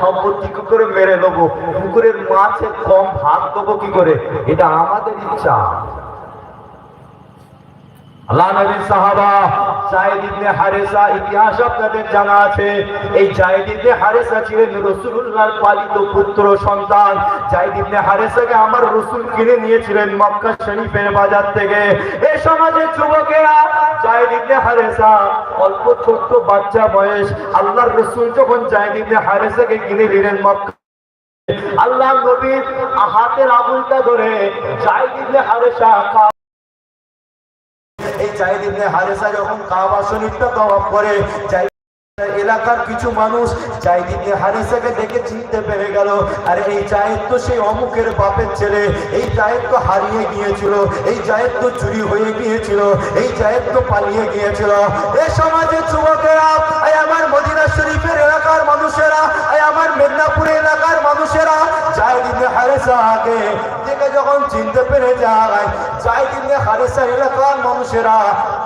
সম্পত্তি কি করে মেরে নেব? পুকুরের মাছে কম ভাগ দেবো কি করে? এটা আমাদের ইচ্ছা। অল্প ছোট্ট বাচ্চা বয়স, আল্লাহর রাসূল যখন জায়েদ ইবনে হারেসাকে কিনে নিলেন মক্কা আল্লাহ নবীর হাতের আঙুলটা ধরে জায়েদ হারেসা এই জাহিদ ইবনে হারেসা যখন কাবা শরীফটা তওয়াফ করে এলাকার কিছু মানুষ ইবনে হারেসাকে দেখে চিনতে পেরে গেল, আরে এই জাহিদ তো সেই অমুকের বাপের ছেলে, এই জাহিদ তো হারিয়ে গিয়েছিল, এই জাহিদ তো চুরি হয়ে গিয়েছিল, এই জাহিদ তো পালিয়ে গিয়েছিল। এ সমাজের যুবকেরা, এই আমার মদিনা শরীফের এলাকার মানুষেরা, এই আমার মেদিনীপুর এলাকার মানুষেরা ইবনে হারেসাকে দেখে যখন চিনতে পেরে যায় জাহিদ ইবনে হারেসার এলাকার মানুষেরা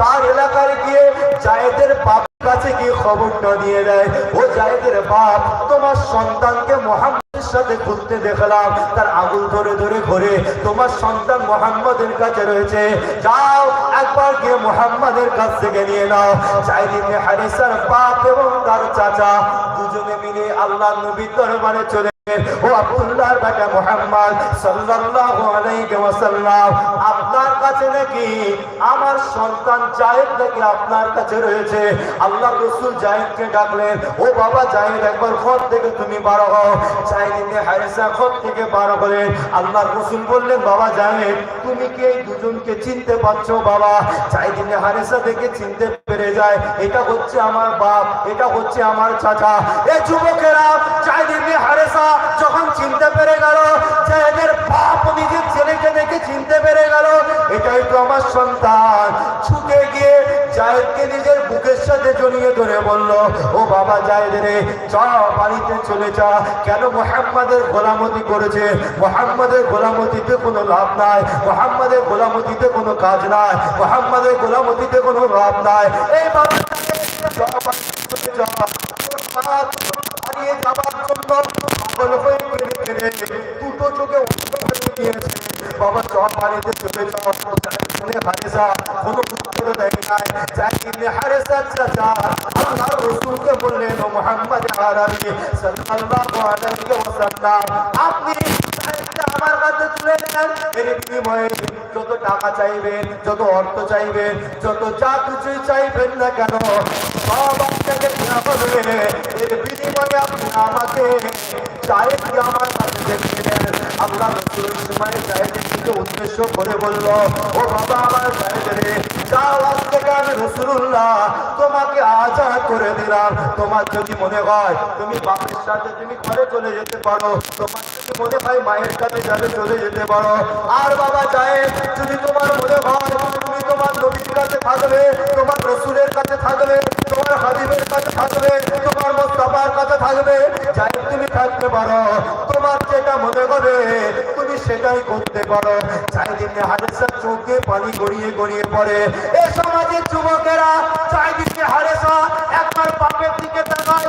তার এলাকায় গিয়ে জায়েদের বাপ কাছে গিয়ে খবরটা দিয়ে দেয়, ও জায়েদের বাপ, তোমার সন্তানকে মোহাম্মদের সাথে ঘুরতে দেখলাম, তার আঙুল ধরে ধরে ঘুরে, তোমার সন্তান মোহাম্মদের কাছে রয়েছে, যাও একবার গিয়ে মোহাম্মদের কাছ থেকে নিয়ে নাও। ইবনে হারেসার বাপ এবং তার চাচা দুজনে মিলে আল্লাহ নবীর দরবারে চলে আপনার কাছে নাকি আমার সন্তান নাকি আপনার কাছে রয়েছে? আল্লাহ ডাকলেন, ও বাবা একবার ঘর থেকে তুমি বার হও। ইবনে হারিসা ঘর থেকে বার আল্লাহ বললেন, বাবা তুমি দুজনকে চিনতে পারছ বাবা? হারিসা দেখে চিনতে পেরে যায়, এটা হচ্ছে আমার বাপ, এটা হচ্ছে আমার চাচা। এই যুবকেরা যখন চিনতে পেরে গেল যে এদের বাপ নিজের ছেলেকে দেখে চিনতে পেরে গেল, এটাই তো আমার সন্তান। ছুটে গিয়ে জায়েদকে নিজের বুকের সাথে জড়িয়ে ধরে বলল, ও বাবা জায়েদ রে বাড়িতে চলে যা। কেন মোহাম্মদের গোলামতি করেছে? মোহাম্মদের গোলামতিতে কোনো লাভ নাই। মোহাম্মদের গোলামতিতে কোনো কাজ নাই। মোহাম্মদের গোলামতিতে কোনো লাভ নাই। এই বাবা হারিয়ে যাবার জন্য চলে যাও জাহিদ হারেসা কোনো আপনি আমার কাছে তুলে নেন এর বিনিময়ে যত টাকা চাইবেন যত অর্থ চাইবেন যত যা কিছুই চাইবেন না কেন সব আপনাকে দেওয়া এর বিনিময়ে আপনি আমাকে জায়েদকে আমার কাছে দেখে? নেন আল্লাহ রসুল সময় জায়েদের দিকে উদ্দেশ্য করে বলল, ও বাবা, আমার জায়েদ রে তোমাকে আজাদ করে দিলাম। তোমার যদি মনে হয় তুমি বাপের সাথে তুমি ঘরে চলে যেতে পারো, তোমার যদি মনে হয় মায়ের কাছে যাবে চলে যেতে পারো। আর বাবা জায়েদ যদি তোমার মনে হয় তুমি তোমার নবীর কাছে থাকবে, তোমার রসুলের কাছে থাকবে তোমার তোমার যেটা মনে করে, তুমি সেটাই করতে পারো। চাই দিনে হারেসা চোখে পানি গড়িয়ে গড়িয়ে পড়ে। এ সমাজের যুবকেরা চাই হারেসা, একবার পাপের দিকে তাকায়।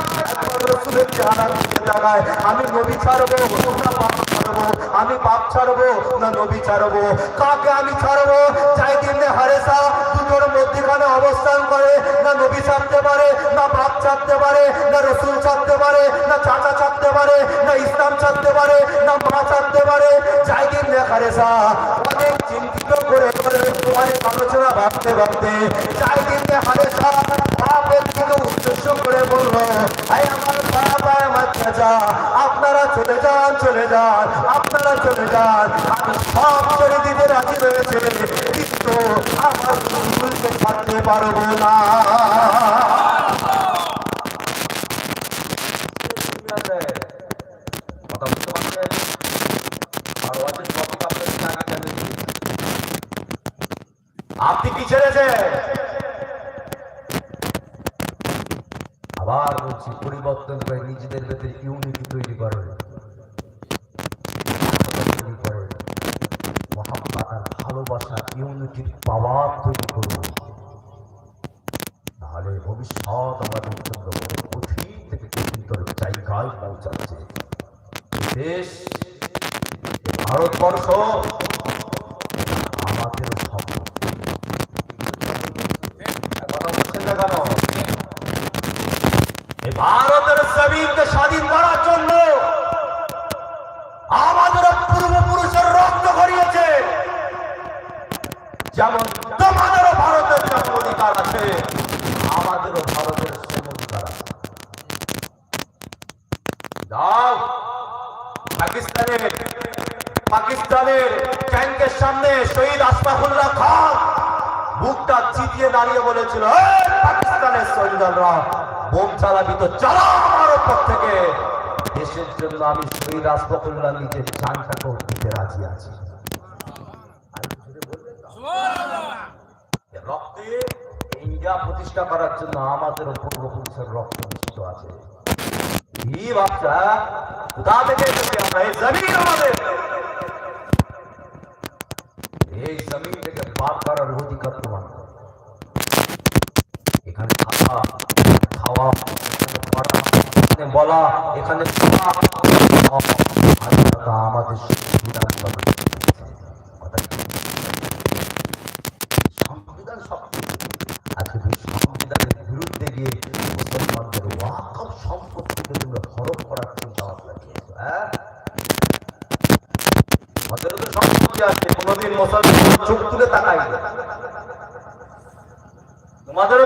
রসুলের চেহারার তাকায় আমি নবী ছাড়বো, না পাপ ছাড়বো, আমি পাপ ছাড়বো, না নবী ছাড়বো। কাকে আমি ছাড়বো? চাই দিনে হারেসা দুটোর মধ্যখানে অবস্থান করে, না নবী ছাড়তে পারে, না বাপ ছাড়তে পারে, না রসুল ছাড়তে পারে, না চাচা ছাড়তে পারে, না ইসলাম ছাড়তে পারে, না মা ছাড়তে পারে। যাই দিন দেখা রেসা অনেক চিন্তিত করে করে অনেক আলোচনা ভাবতে ভাবতে, যাই দিন দেখা রেসা বাপের দিকে উদ্দেশ্য করে বলল আই আমার বাবা আমার চাচা আপনারা চলে যান, আপনারা চলে যান। আমি সব করে দিতে রাজি রয়েছে কিন্তু আমার রসুলকে ছাড়তে পারব না। আপনি কি ছেড়েছে আবার বলছি, পরিবর্তন করে নিজেদের ভেতরে ইউনিটি তৈরি করে তৈরি করে মহাব্বত আর ভালোবাসা ইউনিটির পাওয়ার তৈরি করুন। তাহলে ভবিষ্যৎ আমাদের জন্য কঠিন থেকে ভিতর জায়গায় পৌঁছাচ্ছে। দেশ, ভারতবর্ষ, আমাদের ভারতের জমিনকে স্বাধীন করার জন্য আমাদের পূর্বপুরুষের রক্ত গড়িয়েছে যেমন তোমাদেরও ভারতের যেমন অধিকার আছে, আমাদেরও ভারতের সেম অধিকার আছে। দাও পাকিস্তানের পাকিস্তানের ট্যাঙ্কের সামনে শহীদ আশরাফুল্লাহ খান বুকটা চিতিয়ে দাঁড়িয়ে বলেছিল, "এই পাকিস্তানের সৈন্যরা, বোম চালাবি তো, চালা আমার উপর থেকে। দেশের জন্য আমি শহীদ আশরাফুল্লাহ নিজের জানটাকেও দিতে রাজি আছি আর জোরে বলবেন না? এ রক্তে ইন্ডিয়া প্রতিষ্ঠা করার জন্য আমাদের পূর্বপুরুষের রক্ত মিশ্রিত আছে। কি বাচ্চা কোথা থেকে এই জমিন আমাদের। এই জমিন থেকে করার অধিকার তোমার। এখানে থাকা, খাওয়া, এখানে পড়া, এখানে বলা, এখানে সব স্বাধীনতা আমাদের সংবিধান তৈরি করেছে। কথা কি? সংবিধান সব আজকে তুমি সংবিধানের বিরুদ্ধে গিয়ে মুসলমানদের ওয়াকফ সম্পত্তিকে তুমি হরপ করার চিন্তা ভাবনা করেছ, হ্যাঁ আমাদেরও তো সম্পত্তি আছে কোনোদিন মুসলমান চোখ তুলে তাকাই তোমাদেরও